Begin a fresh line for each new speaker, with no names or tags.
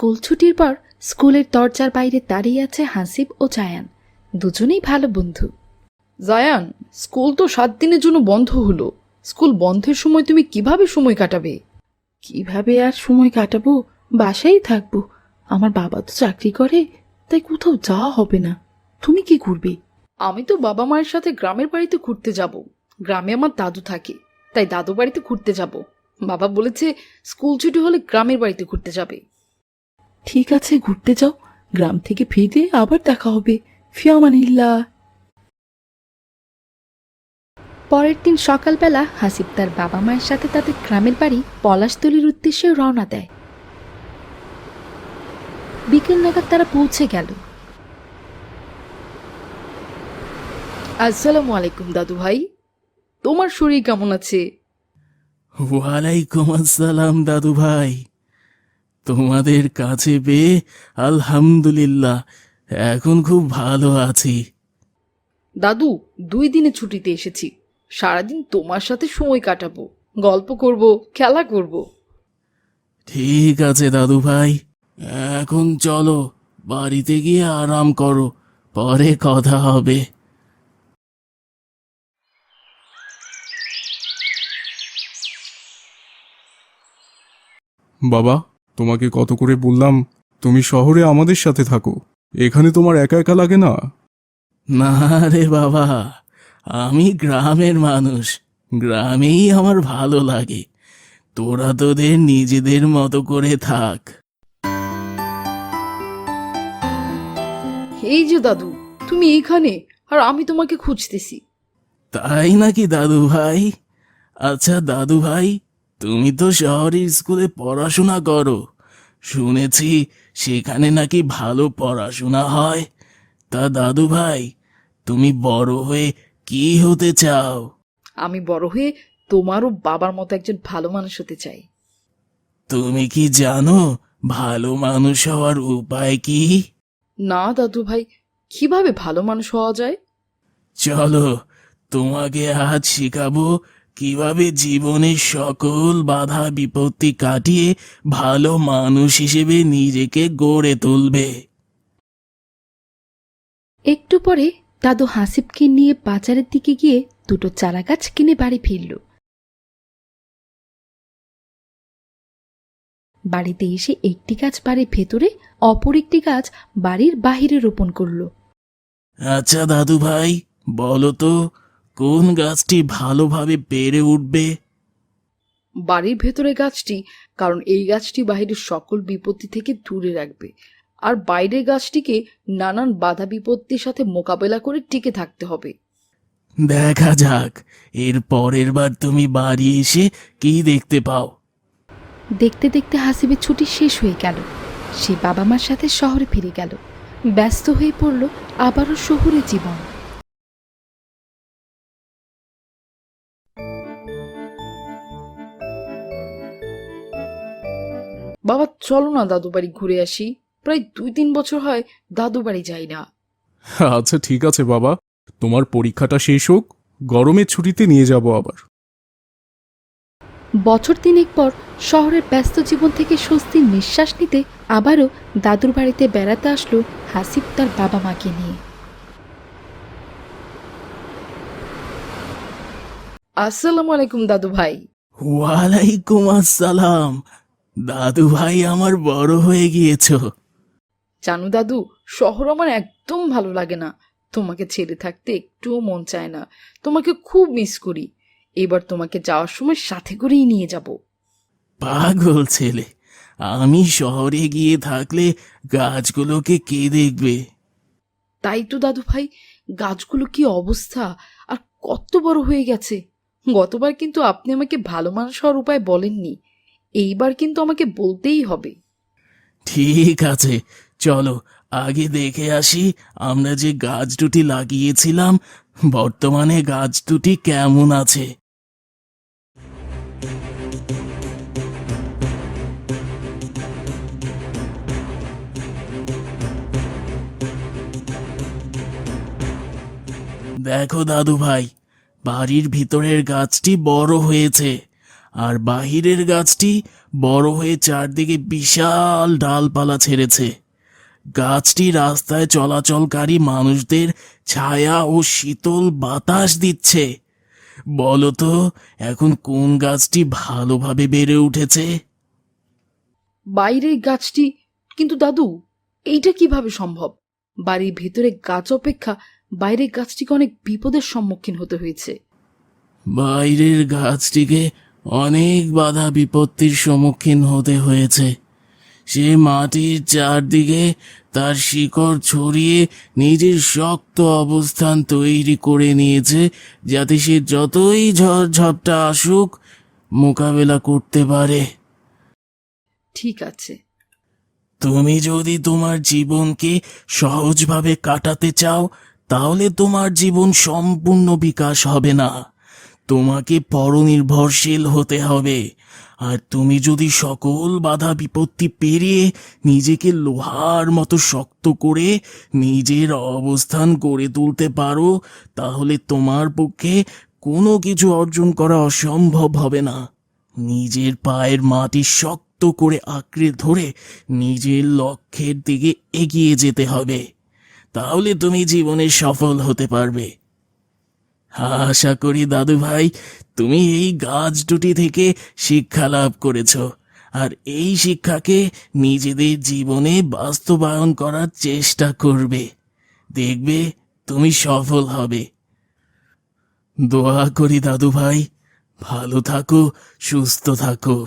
School ছুটির পর স্কুলের দরজার বাইরে দাঁড়িয়ে আছে হাসিব ও জায়ান। দুজনেই ভালো বন্ধু।
জায়ান স্কুল তো সাত দিনের জন্য বন্ধ হলো। স্কুল বন্ধের সময় তুমি কীভাবে সময় কাটাবে?
কীভাবে আর সময় কাটাবো? বাসায় থাকব। আমার বাবা তো চাকরি করে তাই কোথাও যাওয়া হবে না। তুমি কি করবে?
আমি তো বাবা মায়ের সাথে গ্রামের বাড়িতে ঘুরতে যাব। গ্রামে আমার দাদু থাকে তাই দাদু বাড়িতে ঘুরতে যাব। বাবা বলেছে স্কুল ছুটি হলে গ্রামের বাড়িতে ঘুরতে যাবে।
ঠিক আছে ঘুরতে যাও। গ্রাম থেকে ফিরে আবার দেখা হবে। ফিয়ামানিল্লা পরের দিন সকালবেলা হাসিব তার বাবা মায়ের সাথে তাদের গ্রামের বাড়ি পলাশতলির উদ্দেশ্যে রওনা দেয়। বিকেল নাগাদ তারা পৌঁছে গেল।
আসসালামু আলাইকুম দাদু ভাই। তোমার শরীর কেমন আছে?
ওয়ালাইকুম আসসালাম দাদু ভাই। তোমাদের কাছে পেয়ে আলহামদুলিল্লাহ এখন খুব ভালো আছি।
দাদু দুই দিনে ছুটিতে এসেছি। সারাদিন তোমার সাথে সময় কাটাবো গল্প করব খেলা করব।
ঠিক আছে দাদু ভাই এখন চলো বাড়িতে গিয়ে আরাম করো পরে কথা হবে।
বাবা তোমাকে কত করে বললাম তুমি শহরে আমাদের সাথে থাকো। এখানে তোমার একা একা লাগে না?
না রে বাবা আমি গ্রামের মানুষ গ্রামেই আমার ভালো লাগে। তোরা তোদের নিজেদের মতো করে থাক।
এই যে দাদু তুমি এইখানে আর আমি তোমাকে খুঁজতেছি।
তাই নাকি দাদু ভাই? আচ্ছা দাদু ভাই তুমি তো শহরের স্কুলে পড়াশোনা করো। শুনেছি সেখানে নাকি ভালো পড়াশোনা হয়। তা দাদু ভাই তুমি বড় হয়ে কি হতে চাও?
আমি বড় হয়ে তোমারও বাবার মতো একজন ভালো মানুষ হতে চাই।
তুমি কি জানো ভালো মানুষ হওয়ার উপায় কি?
না দাদু ভাই কীভাবে ভালো মানুষ হওয়া যায়?
চলো তোমাকে আজ শেখাবো কীভাবে জীবনের সকল বাধা বিপত্তি কাটিয়ে ভালো মানুষ হিসেবে নিজেকে গড়ে তুলবে?
একটু পরে দাদু হাসিবকে নিয়ে বাজারের দিকে গিয়ে দুটো চারা গাছ কিনে বাড়ি ফিরল। বাড়িতে এসে একটি গাছ বাড়ির ভেতরে অপর একটি গাছ বাড়ির বাহিরে রোপণ করল।
আচ্ছা দাদু ভাই বলো তো কোন গাছটি ভালোভাবে বেড়ে উঠবে?
বাড়ির ভেতরে গাছটি কারণ এই গাছটি বাইরের সকল বিপত্তি থেকে দূরে রাখবে। আর বাইরের গাছটিকে নানান বাধা বিপত্তির সাথে মোকাবেলা করে টিকে থাকতে হবে।
দেখা যাক এর পরের বার তুমি বাড়ি এসে কি দেখতে পাও?
দেখতে দেখতে হাসিবের ছুটি শেষ হয়ে গেল। সে বাবা মার সাথে শহরে ফিরে গেল। ব্যস্ত হয়ে পড়ল আবারও শহুরে জীবন।
বাবা চলো না দাদু বাড়ি ঘুরে আসি। প্রায় দুই তিন বছর হয় দাদু বাড়ি যাই না।
আচ্ছা ঠিক আছে বাবা। তোমার পরীক্ষাটা শেষ হোক গরমের ছুটিতে নিয়ে যাব আবার।
বছর তিনেক পর শহরের ব্যস্ত জীবন থেকে স্বস্তির নিঃশ্বাস নিতে আবারও দাদুর বাড়িতে বেড়াতে আসলো হাসিব তার বাবা মাকে নিয়ে।
আসসালামু আলাইকুম দাদু ভাই।
ওয়ালাইকুম আসসালাম। দাদু ভাই আমার বড় হয়ে গিয়েছো।
জানু দাদু শহর আমার একদম ভালো লাগে না। তোমাকে ছেড়ে থাকতে একটুও মন চায় না। তোমাকে খুব মিস করি। এবার তোমাকে যাওয়ার সময় সাথে করেই নিয়ে যাব।
পাগল ছেলে আমি শহরে গিয়ে থাকলে গাছগুলোকে কে দেখবে?
তাই তো দাদু ভাই গাছগুলো কি অবস্থা? আর কত বড় হয়ে গেছে। গতবার কিন্তু আপনি আমাকে ভালো মানুষ হওয়ার উপায় বলেননি। এইবার কিন্তু আমাকে বলতেই হবে।
ঠিক আছে, চলো, আগে দেখে আসি আমরা যে গাছ দুটি লাগিয়েছিলাম, বর্তমানে গাছ দুটি কেমন আছে। দেখো দাদু ভাই বাড়ির ভিতরের গাছটি বড় হয়েছে। আর বাহিরের গাছটি বড় হয়ে চারদিকে বিশাল ডালপালা ছেড়েছে। গাছটি রাস্তায় চলাচলকারী মানুষদের ছায়া ও শীতল বাতাস দিচ্ছে। বলতো এখন কোন গাছটি ভালোভাবে বেড়ে উঠেছে?
বাইরের গাছটি? কিন্তু দাদু এইটা কীভাবে সম্ভব? বাড়ির ভেতরে গাছ অপেক্ষা বাইরের গাছটিকে অনেক বিপদের সম্মুখীন হতে হয়েছে।
বাইরের গাছটিকে অনেক বাধা বিপত্তির সম্মুখীন হতে হয়েছে। সে মাটির চারদিকে তার শিকড় ছড়িয়ে নিজের শক্ত অবস্থান তৈরি করে নিয়েছে যাতে সে যতই ঝড় ঝাপটা আসুক মোকাবেলা করতে পারে।
ঠিক আছে।
তুমি যদি তোমার জীবনকে সহজভাবে কাটাতে চাও তাহলে তোমার জীবন সম্পূর্ণ বিকাশ হবে না। তোমাকে পরনির্ভরশীল হতে হবে। আর তুমি যদি সকল বাধা বিপত্তি পেরিয়ে নিজেকে লোহার মতো শক্ত করে নিজের অবস্থান গড়ে তুলতে পারো, তাহলে তোমার পক্ষে কোনো কিছু অর্জন করা অসম্ভব হবে না। নিজের পায়ের মাটি শক্ত করে আঁকড়ে ধরে নিজের লক্ষ্যের দিকে এগিয়ে যেতে হবে। তাহলে তুমি জীবনে সফল হতে পারবে। আশা করি দাদু ভাই তুমি এই গাছ দুটি থেকে শিক্ষা লাভ করেছ। আর এই শিক্ষাকে নিজেদের জীবনে বাস্তবায়ন করার চেষ্টা করবে। দেখবে তুমি সফল হবে। দোয়া করি দাদু ভাই ভালো থাকো, সুস্থ থাকো।